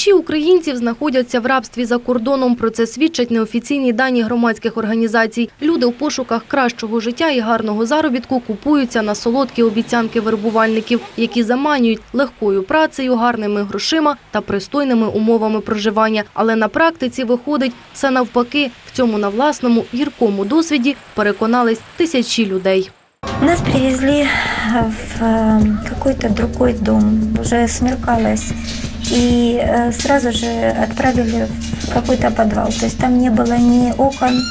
Тисячі українців знаходяться в рабстві за кордоном. Про це свідчать неофіційні дані громадських організацій. Люди у пошуках кращого життя і гарного заробітку купуються на солодкі обіцянки вербувальників, які заманюють легкою працею, гарними грошима та пристойними умовами проживання. Але на практиці виходить все навпаки. В цьому на власному гіркому досвіді переконались тисячі людей. Нас привезли в э, какой-то другой дом, уже смеркалось, и э, сразу же отправили в какой-то подвал. То есть там не было ни окон,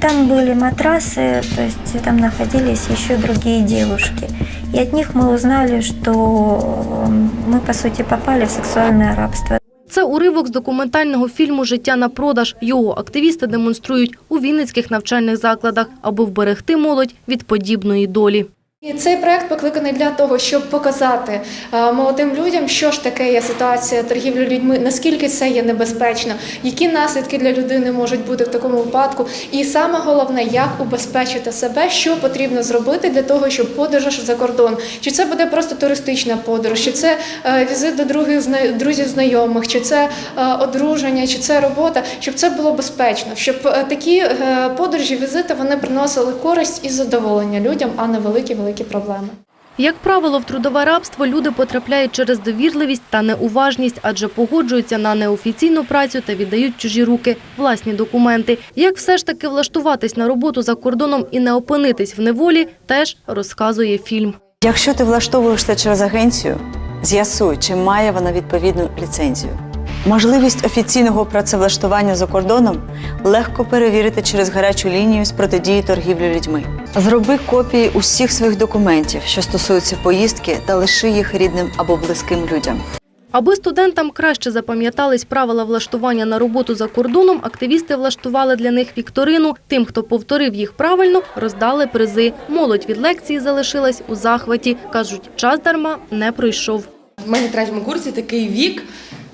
там были матрасы, то есть там находились еще другие девушки. И от них мы узнали, что э, мы, по сути, попали в сексуальное рабство. Це уривок з документального фільму Життя на продаж. Його активісти демонструють у вінницьких навчальних закладах, аби вберегти молодь від подібної долі. І цей проект покликаний для того, щоб показати е, молодим людям, що ж таке є ситуація торгівлі людьми, наскільки це є небезпечно, які наслідки для людини можуть бути в такому випадку. І саме головне, як убезпечити себе, що потрібно зробити для того, щоб подорож за кордон, чи це буде просто туристична подорож, чи це е, візит до других друзів знайомих, чи це е, одруження, чи це робота, щоб це було безпечно, щоб такі подорожі, візити вони приносили користь і задоволення людям, а не великі великі проблеми. Як правило, в трудове рабство люди потрапляють через довірливість та неуважність, адже погоджуються на неофіційну працю та віддають чужі руки власні документи. Як все ж таки влаштуватись на роботу за кордоном і не опинитись в неволі, теж розказує фільм. Якщо ти влаштовуєшся через агенцію, з'ясуй, чи має вона відповідну ліцензію. Можливість офіційного працевлаштування за кордоном легко перевірити через гарячу лінію з протидії торгівлі людьми. Зроби копії усіх своїх документів, що стосуються поїздки, та лиши їх рідним або близьким людям. Аби студентам краще запам'ятались правила влаштування на роботу за кордоном, активісти влаштували для них вікторину. Тим, хто повторив їх правильно, роздали призи. Молодь від лекції залишилась у захваті. Кажуть, час дарма не пройшов. Ми на третьому курсі такий вік.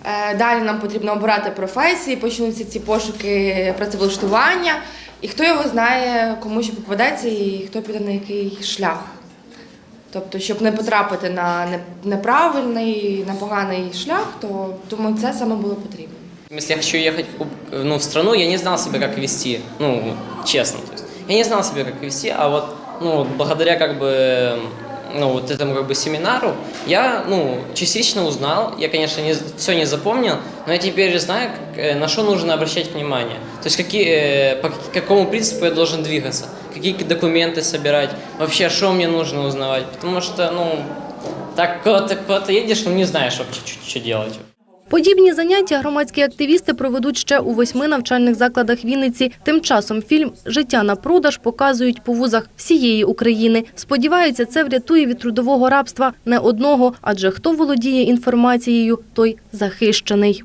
Е, Далі нам потрібно обирати професії, почнуться ці пошуки працевлаштування. І хто його знає, кому що попадеться і хто піде на який шлях. Тобто, щоб не потрапити на неправильний, на поганий шлях, то думаю, це саме було потрібно. Если я хочу в ну, в страну, я не знал себя, как вести. Ну, честно. То я не знал себя, как вести, а вот, ну, благодаря как бы ну, вот этому как бы семинару я, ну, частично узнал. Я, конечно, не, все не запомнил, но я теперь знаю, как, э, на что нужно обращать внимание. То есть, какие, э, по какому принципу я должен двигаться, какие документы собирать, вообще, что мне нужно узнавать. Потому что, ну, так куда-то, куда-то едешь, ну, не знаешь вообще, что делать. Подібні заняття громадські активісти проведуть ще у восьми навчальних закладах Вінниці. Тим часом фільм «Життя на продаж» показують по вузах всієї України. Сподіваються, це врятує від трудового рабства не одного, адже хто володіє інформацією, той захищений.